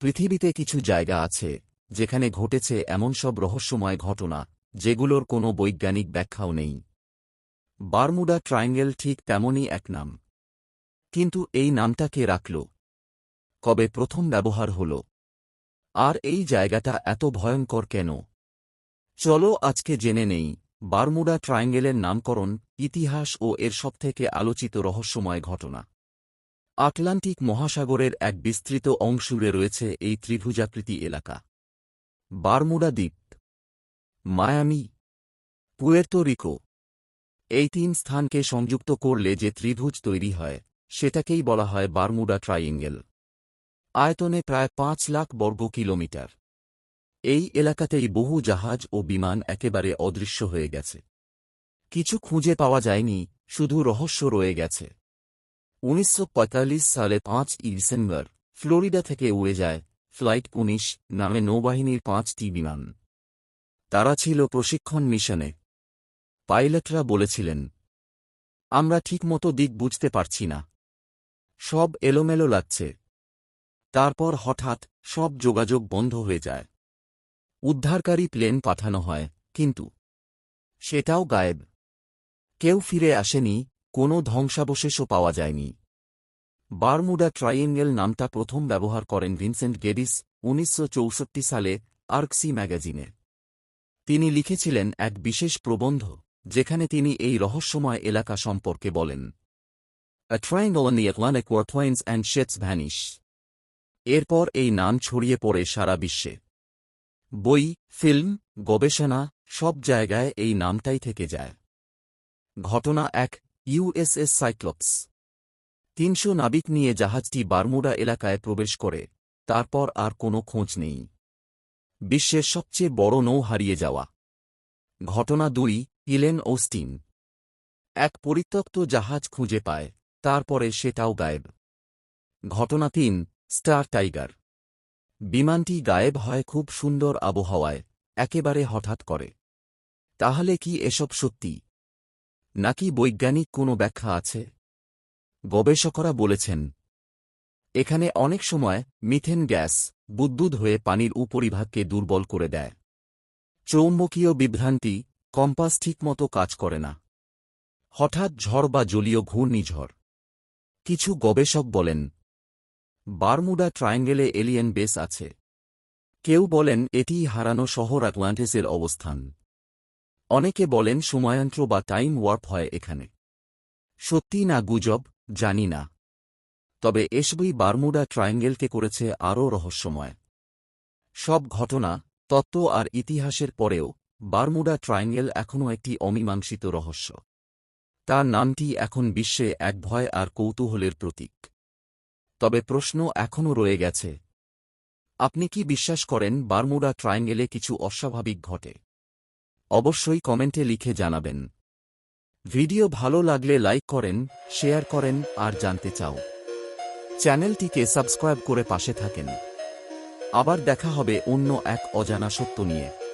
পৃথিবীতে কিছু জায়গা আছে, যেখানে ঘটেছে এমন সব রহস্যময় ঘটনা, যেগুলোর কোনো বৈজ্ঞানিক ব্যাখ্যাও নেই। বারমুডা ট্রায়াঙ্গেল ঠিক তেমনই এক নাম। কিন্তু এই নামটা কে রাখল? কবে প্রথম ব্যবহার হল? আর এই জায়গাটা এত ভয়ঙ্কর কেন? চলো আজকে জেনে নেই, বারমুডা ট্রায়াঙ্গেলের নামকরণ, ইতিহাস ও এর সবথেকে আলোচিত রহস্যময় ঘটনা। আটলান্টিক মহাসাগরের এক বিস্তৃত অংশুরে রয়েছে এই ত্রিভুজাকৃতি এলাকা। বারমুডা দ্বীপ, মায়ামি, পুয়ের্তো রিকো, এই তিন স্থানকে সংযুক্ত করলে যে ত্রিভুজ তৈরি হয়, সেটাকেই বলা হয় বারমুডা ট্রাইঙ্গেল আয়তনে প্রায় পাঁচ লাখ বর্গ কিলোমিটার। এই এলাকাতেই বহু জাহাজ ও বিমান একেবারে অদৃশ্য হয়ে গেছে। কিছু খুঁজে পাওয়া যায়নি, শুধু রহস্য রয়ে গেছে। উনিশশো পঁয়তাল্লিশ সালে পাঁচ ডিসেম্বর, ফ্লোরিডা থেকে উড়ে যায় ফ্লাইট উনিশ নামে নৌবাহিনীর পাঁচটি বিমান। তারা ছিল প্রশিক্ষণ মিশনে। পাইলটরা বলেছিলেন, আমরা ঠিকমতো দিক বুঝতে পারছি না। সব এলোমেলো লাগছে। তারপর হঠাৎ সব যোগাযোগ বন্ধ হয়ে যায়। উদ্ধারকারী প্লেন পাঠানো হয়, কিন্তু সেটাও গায়েব। কেউ ফিরে আসেনি কোনো ধ্বংসাবশেষও পাওয়া যায়নি। বারমুডা ট্রাইয়েঙ্গেল নামটা প্রথম ব্যবহার করেন ভিনসেন্ট গেডিস উনিশশো চৌষট্টি সালে আর্কসি ম্যাগাজিনে। তিনি লিখেছিলেন এক বিশেষ প্রবন্ধ, যেখানে তিনি এই রহস্যময় এলাকা সম্পর্কে বলেন. এরপর এই নাম ছড়িয়ে পড়ে সারা বিশ্বে। বই, ফিল্ম, গবেষণা সব জায়গায় এই নামটাই থেকে যায়। ঘটনা এক ইউএসএস সাইক্লপস। তিনশো নাবিক নিয়ে জাহাজটি বারমুডা এলাকায় প্রবেশ করে, তারপর আর কোনো খোঁজ নেই। বিশ্বের সবচেয়ে বড় নৌ হারিয়ে যাওয়া। ঘটনা দুই, ইলেন ওস্টিন। এক পরিত্যক্ত জাহাজ খুঁজে পায়, তারপরে সেটাও গায়েব। ঘটনা তিন, স্টার টাইগার। বিমানটি গায়েব হয় খুব সুন্দর আবহাওয়ায়, একেবারে হঠাৎ করে। তাহলে কি এসব সত্যি? নাকি বৈজ্ঞানিক কোনো ব্যাখ্যা আছে? গবেষকরা বলেছেন, এখানে অনেক সময় মিথেন গ্যাস বুদ্বুদ হয়ে পানির উপরিভাগকে দুর্বল করে দেয়। চৌম্বকীয় বিভ্রান্তি কম্পাস ঠিকমতো কাজ করে না। হঠাৎ ঝড় বা জলীয় ঘূর্ণিঝড়। কিছু গবেষক বলেন, বারমুডা ট্রায়াঙ্গেলে এলিয়েন বেস আছে। কেউ বলেন, এটিই হারানো শহর অ্যাটলান্টিসের অবস্থান। অনেকে বলেন সময়ন্ত্র বা টাইম ওয়ার্প হয় এখানে। সত্যি না গুজব, জানি না। তবে এসবই বারমুডা ট্রায়াঙ্গেলকে করেছে আরও রহস্যময়। সব ঘটনা, তত্ত্ব আর ইতিহাসের পরেও বারমুডা ট্রায়াঙ্গেল এখনও একটি অমীমাংসিত রহস্য। তার নামটি এখন বিশ্বে এক ভয় আর কৌতূহলের প্রতীক। তবে প্রশ্ন এখনও রয়ে গেছে। আপনি কি বিশ্বাস করেন বারমুডা ট্রায়াঙ্গেলে কিছু অস্বাভাবিক ঘটে? অবশ্যই কমেন্টে লিখে জানাবেন। ভিডিও ভালো লাগলে লাইক করেন, শেয়ার করেন, আর জানতে চাও। চ্যানেলটিকে সাবস্ক্রাইব করে পাশে থাকেন। আবার দেখা হবে অন্য এক অজানা সত্য নিয়ে।